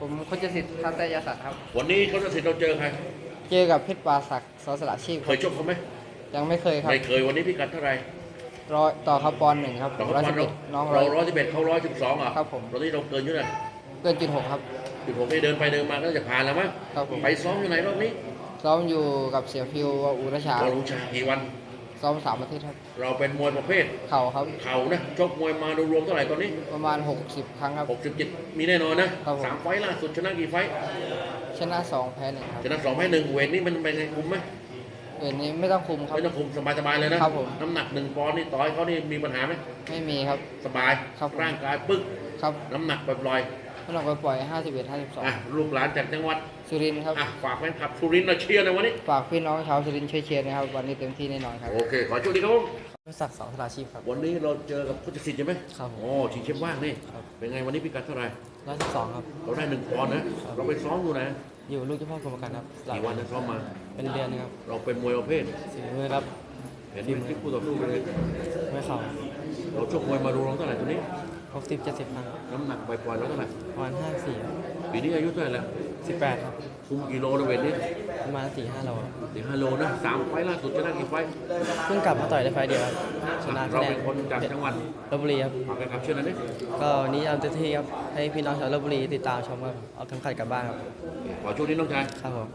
ผมโคชสิทธิ์ทัตยศักดิ์ครับ วันนี้เขาจะสิทธิ์เราเจอใคร เจอกับเพชรปราศักดิ์สอสละชีพคเครับยชกเขาไหมยังไม่เคยครับไม่เคยวันนี้พิกัดเท่าไหร่ร้อยต่อครับปอนด์หนึ่งครับเราร้อยเขาสิบเราเอ็ดน้องร้เราอย ร้อยสิบเอ็ดเขาร้อยสิบสองอะครับผม ตอนนี้เราเกินอยู่นะเกินจุดหกครับจุดผมนี่เดินไปเดินมาก็จะผ่านแล้วมั้งครับผม ไปซ้อมอยู่ไหนรอบนี้ซ้อมอยู่กับเสียฟิวอุรชา เราลงชากี่วัน ซ้อมสามอาทิตย์ครับ เราเป็นมวยประเภท เข่าครับ เข่านะชกมวยมารวมๆเท่าไหร่ตอนนี้ ประมาณ 60 ครั้งครับ 67 มีแน่นอนนะครับผม สามไฟล์ล่าสุดชนะกี่ไฟล์ชนะสองแพ้หนึ่งครับชนะสองแพ้หนึ่งเวทนี่มันเป็นไงคุมไหมเดือนนี้ไม่ต้องคุมครับ ไม่ต้องคุมสบายๆเลยนะครับผม น้ำหนักหนึ่งปอนด์นี่ต่อยเขานี่มีปัญหาไหมไม่มีครับ สบายครับผม ร่างกายปึ๊กครับ น้ำหนักปล่อยไม่ต้องไปปล่อย51ๆอะ52ลูกหลานจากจังหวัดสุรินทร์ครับ อะฝากแฟนคลับสุรินทร์หน่อยเชียร์ในอยวันนี้ ฝากพี่น้องชาวสุรินทร์ช่วยเชียร์นะครับ วันนี้เต็มที่แน่นอนครับโอเค ขอโชคดีครับผมศักดิ์สองสลาชีพครับ วันนี้เราเจอกับพุทธศิษย์ใช่ไหมครับผม โอ้ชิงเชมป์ว่างนี่ ครับ เป็นไงวันนี้พิกัดเท่าไหร่ร้อยสิบสองครับ เราได้หนึ่งปอนด์นะ เราไปซ้อมอยู่นะอยู่ลูกเจ้าพ่อกรมการครับกี่วันนะซ้อมมา เป็นเดือนนะครับเราเป็นมวยประเภทสีมือครับเห็นเป็นที่คู่ต่อสู้ไปเลย ไม่เข่าเราชกมวยมาดูรองเท่าไหร่ตัวนี้ หกสิบเจ็ดสิบครั้งน้ำหนักปล่อยๆแล้วเท่าไหร่ประมาณห้าสี่ปีนี้อายุเท่าไหร่แล้วสิบแปดครับคุมกิโลนะเวทนี้ประมาณสี่ห้าโลถึงห้าโลนะสามไฟล์ล่าสุดชนะกี่ไฟล์เพิ่งกลับมาต่อยได้ไฟล์เดียวครับชนะเราคะแนเป็นนคนจากจังหวัดลบบุรีครับฝากแฟนคลับเชื่อหนะนี่ก็วันนี้เอาเต็มที่ครับให้พี่น้องชาวลบบุรีติดตามชมครับเอาทั้งขัดกลับบ้านครับขอช่วงนี้น้องชายครับผม